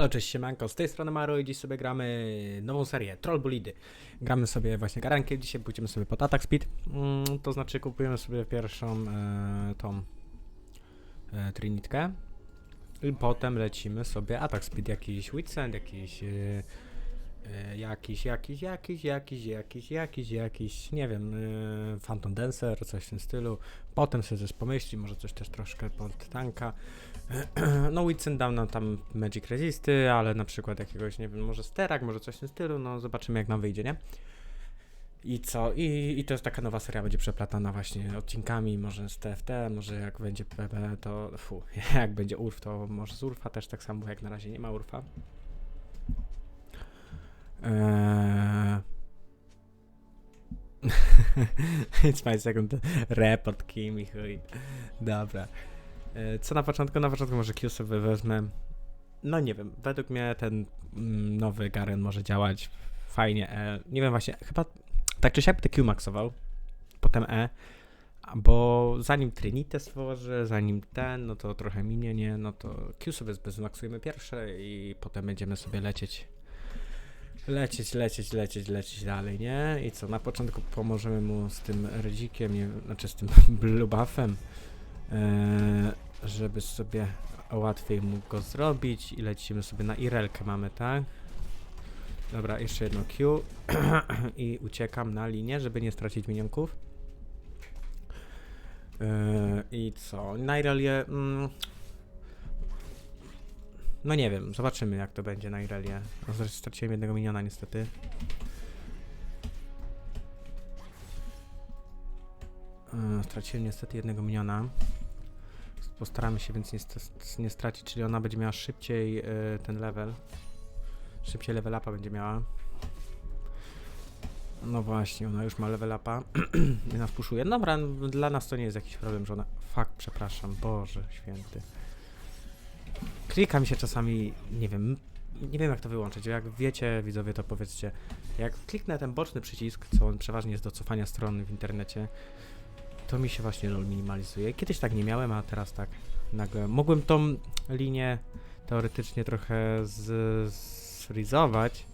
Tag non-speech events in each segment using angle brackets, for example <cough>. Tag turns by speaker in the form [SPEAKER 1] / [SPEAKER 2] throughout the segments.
[SPEAKER 1] Halo, cześć siemanko, z tej strony Maro i dziś sobie gramy nową serię Troll Bulidy. Gramy sobie właśnie garankę, dzisiaj pójdziemy sobie pod attack speed, mm, to znaczy kupujemy sobie pierwszą e, tą e, trinitkę. I potem lecimy sobie attack speed, jakiś Witsend, jakiś, e, e, jakiś, jakiś, jakiś, jakiś, jakiś, jakiś, jakiś, nie wiem, e, Phantom Dancer, coś w tym stylu. Potem sobie coś pomyśli, może coś też troszkę pod tanka. <clears throat> No Witsen dał nam tam Magic Resisty, ale na przykład jakiegoś, nie wiem, może Sterak, może coś w tym stylu, no zobaczymy jak nam wyjdzie, nie? I co? I, I to jest taka nowa seria, będzie przeplatana właśnie odcinkami, może z TFT, może jak będzie PB, to fu, <laughs> jak będzie URF, to może z URFa też tak samo, jak na razie nie ma URFa. Eee... It's my second report Kim i chuj. Dobra. E, Co na początku? Na początku może Q sobie wezmę. No nie wiem, według mnie ten mm, nowy Garen może działać fajnie. E, nie wiem właśnie, chyba tak czy siak Q maksował, potem E, bo zanim Trinitę stworzy, zanim ten, no to trochę minie, nie? No to Q sobie bezmaksujemy pierwsze i potem będziemy sobie lecieć. Lecieć, lecieć, lecieć, lecieć dalej, nie? I co, na początku pomożemy mu z tym redzikiem, nie, znaczy z tym <laughs> blue buffem, e, żeby sobie łatwiej mógł go zrobić i lecimy sobie na Irelkę mamy, tak? Dobra, jeszcze jedno Q <clears throat> i uciekam na linię, żeby nie stracić minionków. E, I co? Na Irelię... Mm, no nie wiem, zobaczymy jak to będzie na Irelię. No, straciłem jednego miniona niestety. E, Straciłem niestety jednego miniona. Postaramy się więc nie, nie stracić, czyli ona będzie miała szybciej e, ten level. Szybciej level upa będzie miała. No właśnie, ona już ma level upa i nas puszuje. Dobra, dla nas to nie jest jakiś problem, że ona... Fuck, przepraszam, Boże święty. Klika mi się czasami, nie wiem, nie wiem jak to wyłączyć. Jak wiecie, widzowie, to powiedzcie. Jak kliknę ten boczny przycisk, co on przeważnie jest do cofania strony w internecie, to mi się właśnie LOL minimalizuje. Kiedyś tak nie miałem, a teraz tak nagle. Mogłem tą linię teoretycznie trochę z- zfrizować,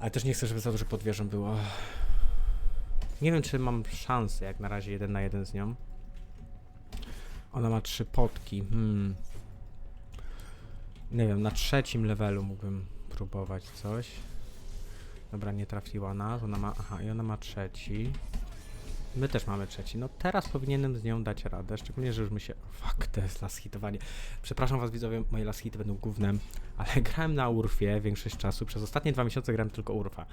[SPEAKER 1] ale też nie chcę, żeby za dużo pod wieżą było. Nie wiem, czy mam szansę jak na razie jeden na jeden z nią. Ona ma trzy potki. Hmm. Nie wiem, na trzecim levelu mógłbym próbować coś. Dobra, nie trafiła nas. Ona ma. Aha, i ona ma trzeci. My też mamy trzeci. No teraz powinienem z nią dać radę, szczególnie, że już my się... Fuck, to jest last hitowanie. Przepraszam was widzowie, moje last hity będą gównem, ale <laughs> grałem na Urfie większość czasu. Przez ostatnie dwa miesiące grałem tylko Urfa.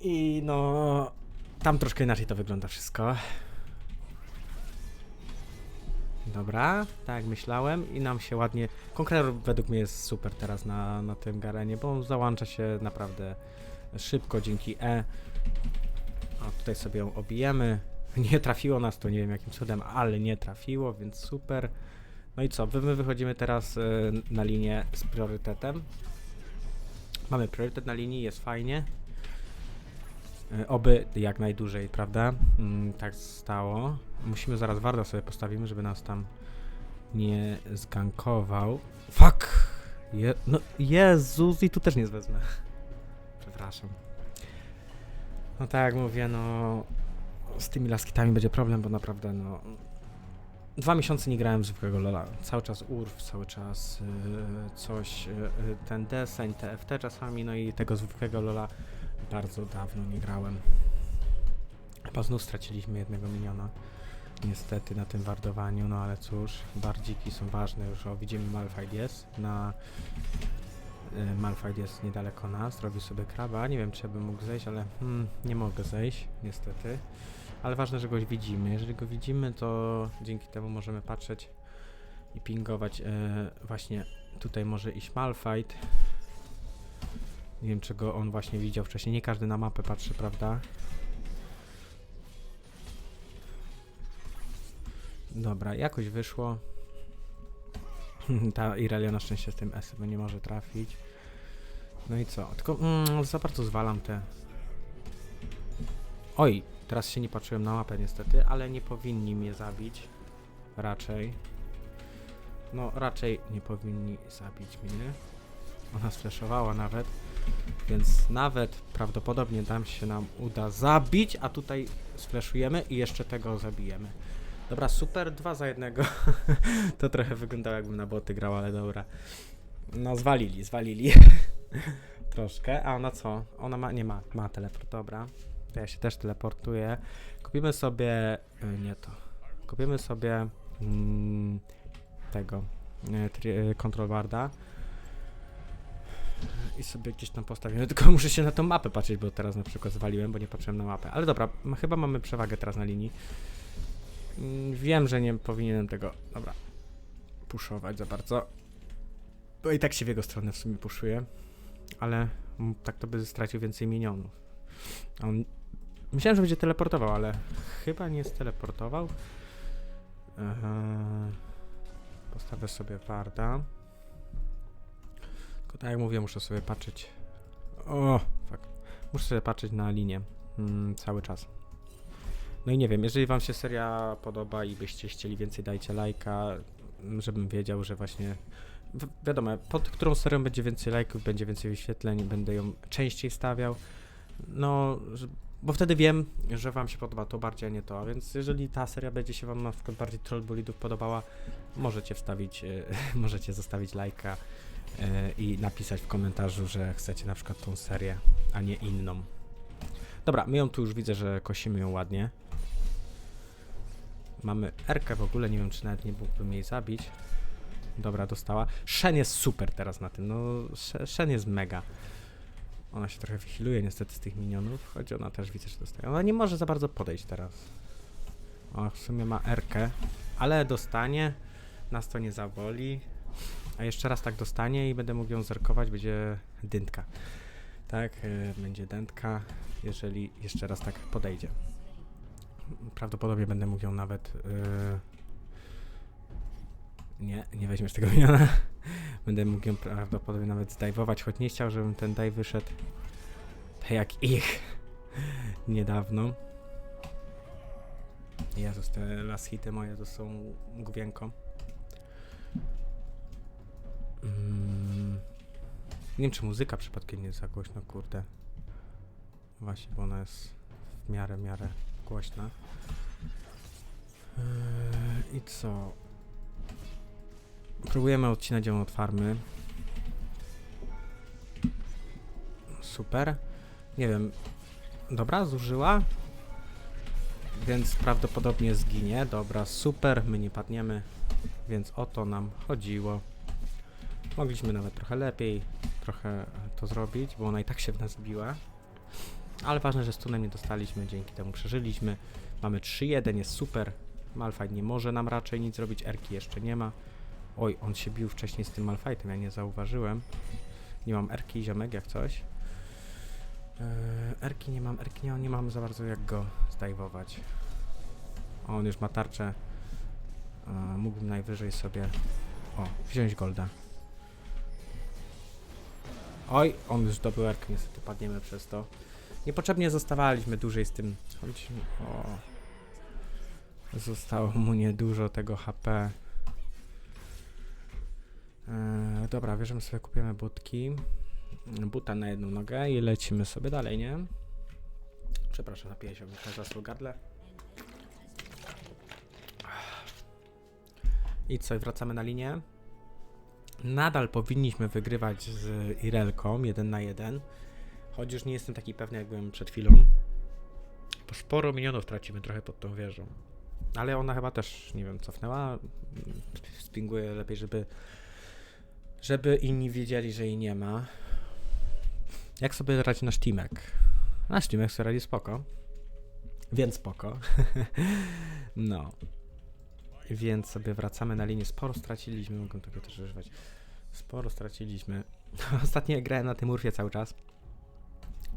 [SPEAKER 1] I no... Tam troszkę inaczej to wygląda wszystko. Dobra, tak myślałem i nam się ładnie... Konkret według mnie jest super teraz na, na tym garenie, bo on załącza się naprawdę szybko dzięki E. O, tutaj sobie ją obijemy. <laughs> Nie trafiło nas to, nie wiem jakim cudem, ale nie trafiło, więc super. No i co, my wychodzimy teraz y, na linię z priorytetem. Mamy priorytet na linii, jest fajnie. Y, oby jak najdłużej, prawda? Mm, tak stało. Musimy zaraz Warda sobie postawimy, żeby nas tam nie zgankował. Fuck! Je no Jezus, i tu też nie wezmę. <laughs> Przepraszam. No tak mówię, no z tymi laskitami będzie problem, bo naprawdę no dwa miesiące nie grałem zwykłego Lola. Cały czas URF, cały czas y, coś, y, y, ten deseń, TFT czasami, no i tego zwykłego Lola bardzo dawno nie grałem. Chyba znów straciliśmy jednego miniona. Niestety na tym wardowaniu, no ale cóż, bardziki są ważne już. O, widzimy Malphite jest na y, jest niedaleko nas, robi sobie kraba. Nie wiem, czy bym mógł zejść, ale hmm, nie mogę zejść, niestety. Ale ważne, że go widzimy. Jeżeli go widzimy, to dzięki temu możemy patrzeć i pingować. E, właśnie tutaj może iść Malphite. Nie wiem, czego on właśnie widział wcześniej. Nie każdy na mapę patrzy, prawda? Dobra, jakoś wyszło. <laughs> Ta Irelia na szczęście z tym S nie może trafić. No i co? Tylko mm, za bardzo zwalam te. Oj, teraz się nie patrzyłem na mapę niestety, ale nie powinni mnie zabić. Raczej. No raczej nie powinni zabić mnie. Ona sfleszowała nawet. Więc nawet prawdopodobnie tam się nam uda zabić, a tutaj sfleszujemy i jeszcze tego zabijemy. Dobra, super, dwa za jednego. <laughs> to trochę wyglądało jakbym na boty grał, ale dobra. No zwalili, zwalili. <laughs> Troszkę. A ona co? Ona ma, nie ma, ma teleport, dobra. To ja się też teleportuję. Kupimy sobie, y, nie to. Kupimy sobie mm, tego, y, I sobie gdzieś tam postawimy, tylko <laughs> muszę się na tą mapę patrzeć, bo teraz na przykład zwaliłem, bo nie patrzyłem na mapę. Ale dobra, chyba mamy przewagę teraz na linii. Mm, Wiem, że nie powinienem tego, dobra, puszować za bardzo. Bo i tak się w jego stronę w sumie puszuje, ale tak to by stracił więcej minionów. On, myślałem, że będzie teleportował, ale chyba nie steleportował. Eee, postawię sobie Warda. Tylko tak jak mówię, muszę sobie patrzeć. O, fuck. Muszę sobie patrzeć na linię mm, cały czas. No i nie wiem, jeżeli wam się seria podoba i byście chcieli więcej, dajcie lajka, m, żebym wiedział, że właśnie wi- wiadomo, pod którą serią będzie więcej lajków, będzie więcej wyświetleń, będę ją częściej stawiał. No, bo wtedy wiem, że wam się podoba to bardziej, a nie to. A więc jeżeli ta seria będzie się wam na przykład bardziej Troll Bolidów podobała, możecie wstawić, e, <laughs> możecie zostawić lajka i napisać w komentarzu, że chcecie na przykład tą serię, a nie inną. Dobra, my ją tu już widzę, że kosimy ją ładnie. Mamy Erkę w ogóle, nie wiem czy nawet nie mógłbym jej zabić. Dobra, dostała. Shen jest super teraz na tym, no Shen jest mega. Ona się trochę wychiluje niestety z tych minionów, choć ona też widzę, że dostaje. Ona nie może za bardzo podejść teraz. O, w sumie ma Erkę, ale dostanie. Nas to nie zaboli. A jeszcze raz tak dostanie i będę mógł ją zerkować, będzie dyntka. Tak, y, będzie dętka, jeżeli jeszcze raz tak podejdzie. Prawdopodobnie będę mógł ją nawet... y, Nie, nie weźmiesz tego miniona. <laughs> Będę mógł ją prawdopodobnie nawet zdajwować, choć nie chciał, żebym ten daj wyszedł tak jak ich <laughs> niedawno. Jezus, te last hity moje to są główienką. Mm. Nie wiem, czy muzyka przypadkiem nie jest za głośno, kurde. Właśnie, bo ona jest w miarę, miarę głośna. Eee, I co? Próbujemy odcinać ją od farmy. Super. Nie wiem. Dobra, zużyła. Więc prawdopodobnie zginie. Dobra, super. My nie padniemy. Więc o to nam chodziło. Mogliśmy nawet trochę lepiej trochę to zrobić, bo ona i tak się w nas biła. Ale ważne, że stunem nie dostaliśmy, dzięki temu przeżyliśmy. Mamy 3-1, jest super. Malfight nie może nam raczej nic zrobić, Erki jeszcze nie ma. Oj, on się bił wcześniej z tym Malfightem, ja nie zauważyłem. Nie mam Erki, ziomek, jak coś. Eee, Erki nie mam, Erki nie, nie mam za bardzo jak go zdajwować. On już ma tarczę. Eee, mógłbym najwyżej sobie... O, wziąć golda. Oj, on już zdobył Erkę, niestety padniemy przez to. Niepotrzebnie zostawaliśmy dłużej z tym. Choć, o, zostało mu niedużo tego HP. Eee, dobra, bierzemy sobie, kupimy butki. Buta na jedną nogę i lecimy sobie dalej, nie? Przepraszam, napiję się, muszę zasło gardle. I co, wracamy na linię. Nadal powinniśmy wygrywać z Irelką 1 na 1. Choć już nie jestem taki pewny, jak byłem przed chwilą. Bo sporo minionów tracimy trochę pod tą wieżą. Ale ona chyba też, nie wiem, cofnęła. Spinguję lepiej, żeby żeby inni wiedzieli, że jej nie ma. Jak sobie radzi nasz teamek? Nasz teamek sobie radzi spoko. Więc spoko. <laughs> no. Więc sobie wracamy na linię. Sporo straciliśmy, mogę tego też używać. Sporo straciliśmy. <laughs> Ostatnio grałem na tym urfie cały czas.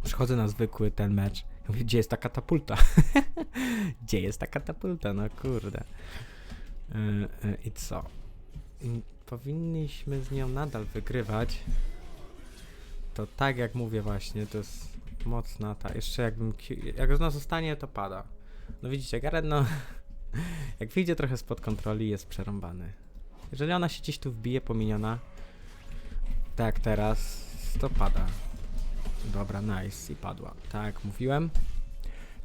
[SPEAKER 1] Przychodzę na zwykły ten mecz. Mówię, gdzie jest ta katapulta? <laughs> gdzie jest ta katapulta? No kurde. Yy, yy, I co? Powinniśmy z nią nadal wygrywać. To tak jak mówię właśnie, to jest mocna ta. Jeszcze jakbym. Jak ona zostanie, to pada. No widzicie, Garen, no. <laughs> Jak wyjdzie trochę spod kontroli, jest przerąbany. Jeżeli ona się gdzieś tu wbije pominiona, tak teraz, to pada. Dobra, nice i padła. Tak mówiłem,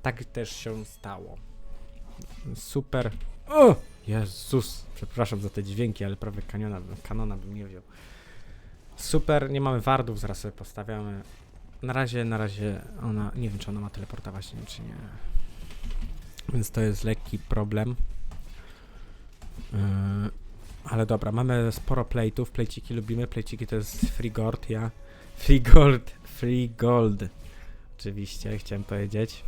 [SPEAKER 1] tak też się stało. Super. O! Jezus, przepraszam za te dźwięki, ale prawie kaniona, kanona bym nie wziął. Super, nie mamy wardów, zaraz sobie postawiamy. Na razie, na razie ona, nie wiem czy ona ma teleportować, nie wiem czy nie. Więc to jest lekki problem. Yy, ale dobra, mamy sporo plate'ów, plejciki lubimy, plejciki to jest free gold, ja... Free gold, free gold. Oczywiście, chciałem powiedzieć.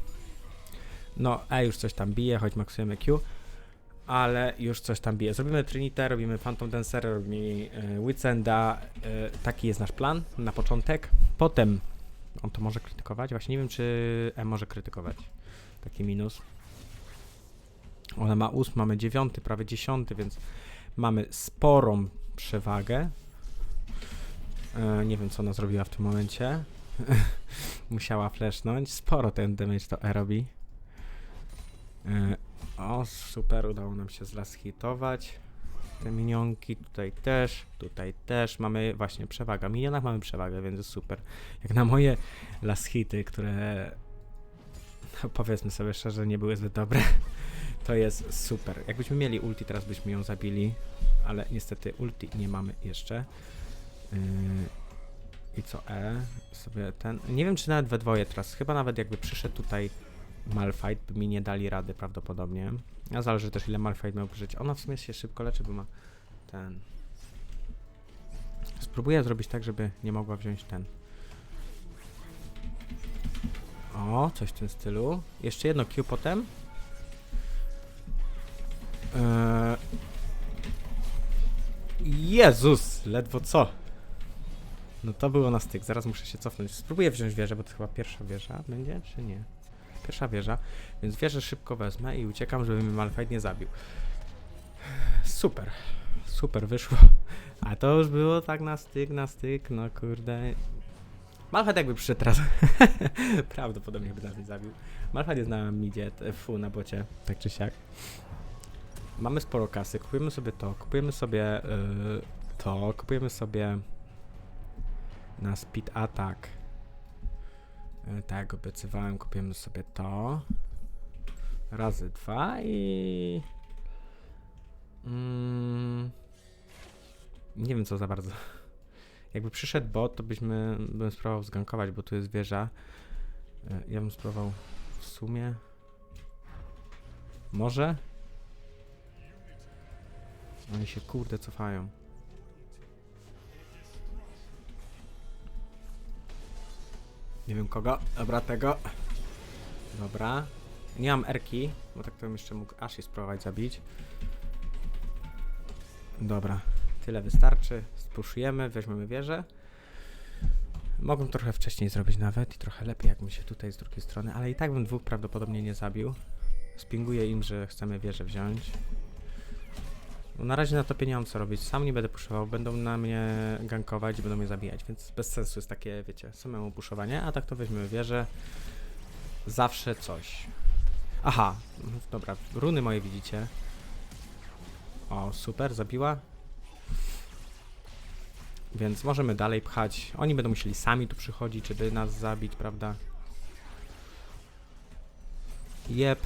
[SPEAKER 1] No, E już coś tam bije, choć maksujemy Q. Ale już coś tam bije. Zrobimy Trinitę, robimy Phantom Dancer, robimy e, Witsenda. E, taki jest nasz plan na początek. Potem on to może krytykować. Właśnie nie wiem, czy E może krytykować. Taki minus. Ona ma 8, mamy 9, prawie 10, więc mamy sporą przewagę. E, nie wiem, co ona zrobiła w tym momencie. <laughs> Musiała flashnąć. Sporo ten damage to E robi. E, o, super, udało nam się zlashitować. Te minionki tutaj też, tutaj też mamy właśnie przewagę. W minionach mamy przewagę, więc jest super. Jak na moje last hity, które no, powiedzmy sobie szczerze, nie były zbyt dobre, <laughs> to jest super. Jakbyśmy mieli ulti, teraz byśmy ją zabili, ale niestety ulti nie mamy jeszcze. Yy, I co E? Sobie ten. Nie wiem, czy nawet we dwoje teraz. Chyba nawet jakby przyszedł tutaj Malfight, by mi nie dali rady prawdopodobnie. A zależy też ile Malfight miał żyć. Ona w sumie się szybko leczy, bo ma ten. Spróbuję zrobić tak, żeby nie mogła wziąć ten. O, coś w tym stylu. Jeszcze jedno Q potem. Eee... Jezus, ledwo co. No to było na styk, zaraz muszę się cofnąć. Spróbuję wziąć wieżę, bo to chyba pierwsza wieża będzie, czy nie? Pierwsza wieża, więc wieżę szybko wezmę i uciekam, żeby mnie Malfight nie zabił. Super, super wyszło. A to już było tak na styk, na styk, no kurde. Malfight jakby przyszedł teraz, <laughs> prawdopodobnie by nas nie zabił. Malfight jest na midzie, fu, na bocie, tak czy siak. Mamy sporo kasy, kupujemy sobie to, kupujemy sobie yy, to, kupujemy sobie na speed attack. Yy, tak obiecywałem, kupujemy sobie to. Razy dwa i... Mm, nie wiem co za bardzo. Jakby przyszedł bot, to byśmy, bym spróbował zgankować, bo tu jest wieża. Yy, Ja bym spróbował w sumie... Może? Oni się kurde cofają. Nie wiem kogo. Dobra, tego. Dobra. Nie mam erki, bo tak to bym jeszcze mógł Ashi spróbować zabić. Dobra. Tyle wystarczy. Spuszujemy, weźmiemy wieżę. Mogłem trochę wcześniej zrobić nawet i trochę lepiej, jakbym się tutaj z drugiej strony, ale i tak bym dwóch prawdopodobnie nie zabił. Spinguję im, że chcemy wieżę wziąć. Bo na razie na mam co robić. Sam nie będę puszował, będą na mnie gankować i będą mnie zabijać, więc bez sensu jest takie, wiecie, samemu puszowanie, a tak to weźmiemy wieżę. Zawsze coś. Aha, no dobra, runy moje widzicie. O, super, zabiła. Więc możemy dalej pchać. Oni będą musieli sami tu przychodzić, żeby nas zabić, prawda? Jep.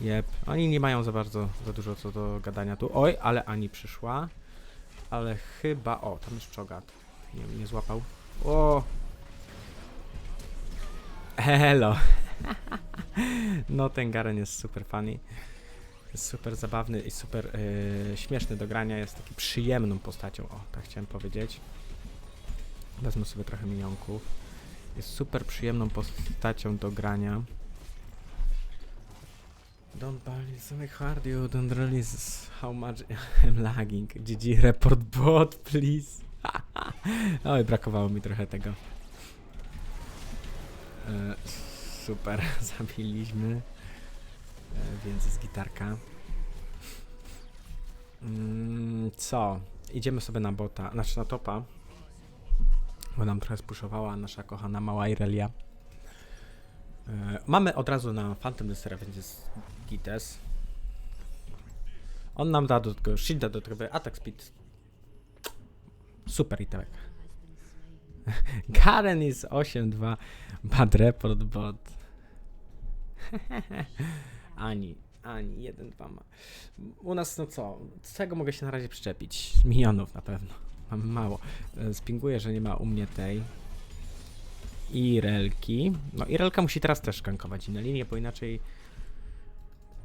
[SPEAKER 1] Jep. Oni nie mają za bardzo, za dużo co do gadania tu. Oj, ale Ani przyszła. Ale chyba... O, tam jest czogat. Nie nie złapał. O! Hello! <laughs> no, ten Garen jest super funny. Jest super zabawny i super yy, śmieszny do grania. Jest taki przyjemną postacią. O, tak chciałem powiedzieć. Wezmę sobie trochę minionków. Jest super przyjemną postacią do grania. Don't release my hard you, don't release how much I'm lagging. GG report bot, please. <laughs> Oj, brakowało mi trochę tego. E, super, <laughs> zabiliśmy. E, więc jest gitarka. Mm, co? Idziemy sobie na bota, znaczy na topa. Bo nam trochę spuszowała nasza kochana mała Irelia. E, mamy od razu na Phantom Dystera, więc jest Gites. On nam da do tego shielda, do tego attack speed. Super itemek. <laughs> Garen jest 8-2. Bad report bot. <laughs> ani, ani 1-2 ma. U nas no co? Z czego mogę się na razie przyczepić? Minionów na pewno. Mam mało. E, Spinguję, że nie ma u mnie tej. Irelki. No Irelka musi teraz też kankować inne linie, bo inaczej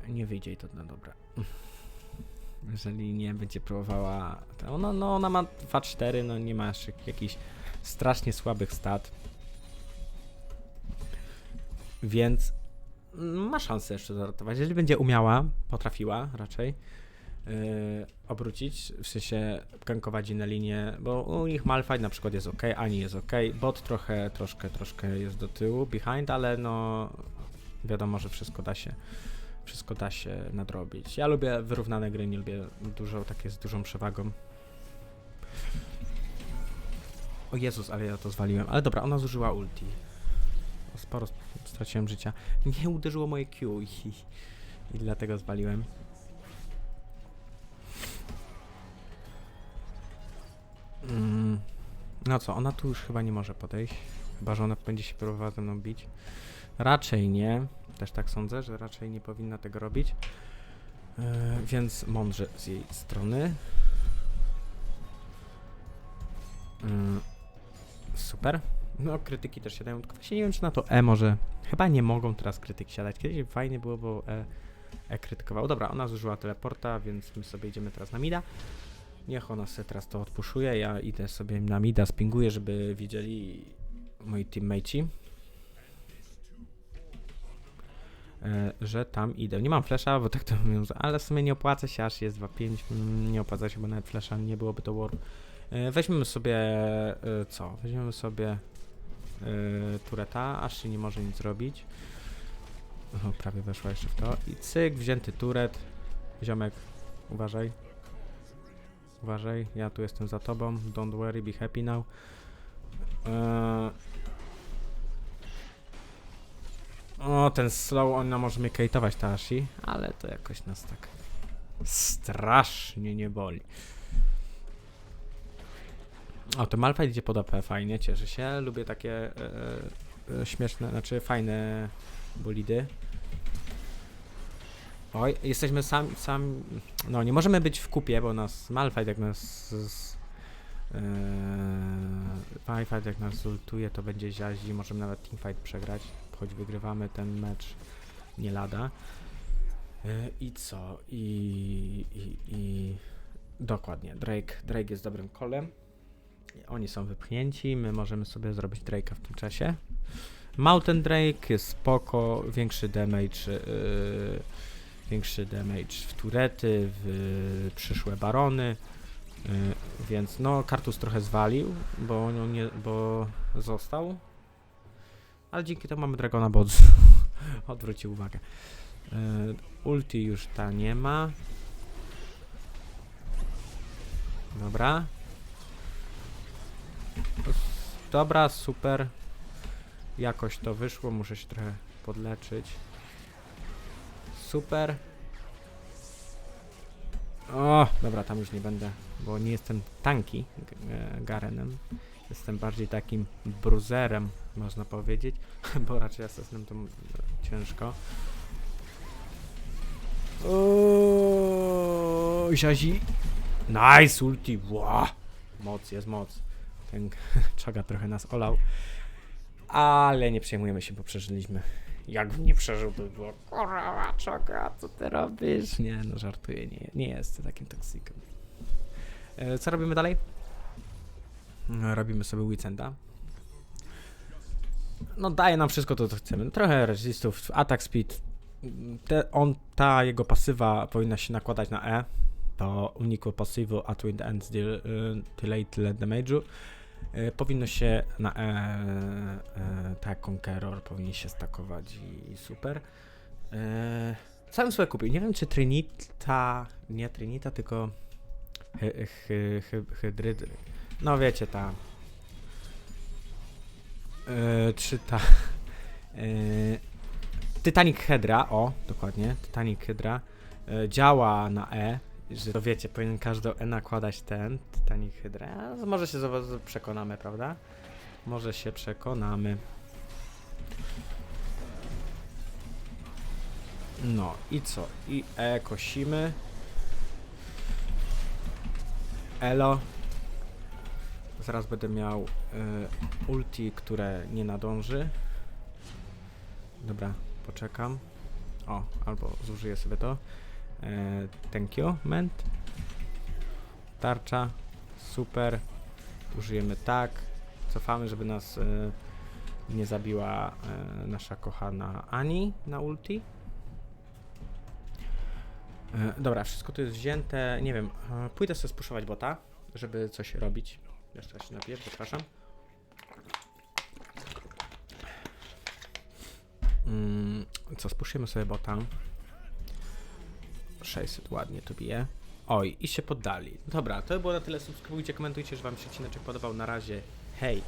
[SPEAKER 1] nie wyjdzie i to na dobre. <laughs> Jeżeli nie będzie próbowała. No, no ona ma 2-4, no nie ma jeszcze jakichś strasznie słabych stat. Więc ma szansę jeszcze zaratować. Jeżeli będzie umiała, potrafiła raczej obrócić, w sensie gankować inne linie, bo u nich Malphite na przykład jest ok, Ani jest ok, bot trochę, troszkę, troszkę jest do tyłu, behind, ale no wiadomo, że wszystko da się wszystko da się nadrobić. Ja lubię wyrównane gry, nie lubię dużo, takie z dużą przewagą. O Jezus, ale ja to zwaliłem. Ale dobra, ona zużyła ulti. Sporo straciłem życia. Nie uderzyło moje Q i, <laughs> i dlatego zwaliłem. Mm, no co, ona tu już chyba nie może podejść. Chyba, że ona będzie się próbowała ze mną bić. Raczej nie. Też tak sądzę, że raczej nie powinna tego robić. E, więc mądrze z jej strony. Mm, super. No, krytyki też siadają, tylko właśnie nie wiem, czy na to E może... Chyba nie mogą teraz krytyki siadać. Kiedyś fajnie było, bo E, e krytykowało. Dobra, ona zużyła teleporta, więc my sobie idziemy teraz na mida. Niech ona sobie teraz to odpuszuje, ja idę sobie na mida, spinguję, żeby widzieli moi teammateci. e, że tam idę. Nie mam flesza, bo tak to <laughs> mówią, ale w sumie nie opłaca się, aż jest 2.5, mm, nie opłaca się, bo nawet flesza nie byłoby to war. E, weźmiemy sobie, e, co? Weźmiemy sobie tureta, aż się nie może nic zrobić. O, prawie weszła jeszcze w to. I cyk, wzięty turet. Ziomek, uważaj. Uważaj, ja tu jestem za tobą. Don't worry, be happy now. E, O, ten slow, ona może mnie kajtować, ta Ashi, ale to jakoś nas tak strasznie nie boli. O, to Malphite idzie pod AP, fajnie, cieszę się. Lubię takie e, e, śmieszne, znaczy fajne bolidy. Oj, jesteśmy sam, sam, no nie możemy być w kupie, bo nas Malphite jak nas z, e, Malphite jak nas zultuje, to będzie ziazi, możemy nawet teamfight przegrać choć wygrywamy ten mecz nie lada. E, I co? I, i, i dokładnie, Drake, Drake jest dobrym kolem. Oni są wypchnięci, my możemy sobie zrobić Drake'a w tym czasie. Mountain Drake jest spoko, większy damage, yy, większy damage w turety, w przyszłe barony, yy, więc no Kartus trochę zwalił, bo, nie, bo został, ale dzięki temu mamy Dragona, bo od... <laughs> odwrócił uwagę. Yy, ulti już ta nie ma. Dobra. Dobra, super. Jakoś to wyszło, muszę się trochę podleczyć. Super. O, dobra, tam już nie będę, bo nie jestem tanki e, Garenem. Jestem bardziej takim bruzerem, można powiedzieć, <laughs> bo raczej ja jestem to ciężko. O, Ziazi. Nice ulti. Wow. Moc, jest moc. Ten <laughs> czaga trochę nas olał. Ale nie przejmujemy się, bo przeżyliśmy. Jakbym nie przeżył, to by było kurwa, czaga, co ty robisz? Nie, no żartuję, nie, nie jestem takim toksykiem. E, co robimy dalej? robimy sobie weekenda. No daje nam wszystko to, co chcemy. Trochę resistów, attack speed. Te, on, ta jego pasywa powinna się nakładać na E. To unikło pasywu at wind ends deal, y, tyle damage'u. Y, powinno się na E, y, tak Conqueror powinien się stakować i, i super. Co bym sobie kupił? Nie wiem czy Trinita, nie Trinita, tylko hy, hy, hy, no wiecie, ta. Yy, czy ta. Yy, <laughs> Titanic Hydra, o, dokładnie, Titanic Hydra yy, działa na E że to wiecie, powinien każdą E nakładać ten, Titanic Hydra. A Może się zob- przekonamy, prawda? Może się przekonamy. No i co? I E kosimy. Elo. Zaraz będę miał y, ulti, które nie nadąży. Dobra, poczekam. O, albo zużyję sobie to. E, thank you, ment. Tarcza. Super. Użyjemy tak. Cofamy, żeby nas e, nie zabiła e, nasza kochana Ani na ulti. Dobra, wszystko to jest wzięte. Nie wiem, pójdę sobie spuszować bota, żeby coś robić. Jeszcze się napiję, przepraszam. Mm, co, spuszczymy sobie bota. 600 ładnie to bije. Oj, i się poddali. Dobra, to było na tyle. Subskrybujcie, komentujcie, że Wam się odcinek podobał. Na razie, hej!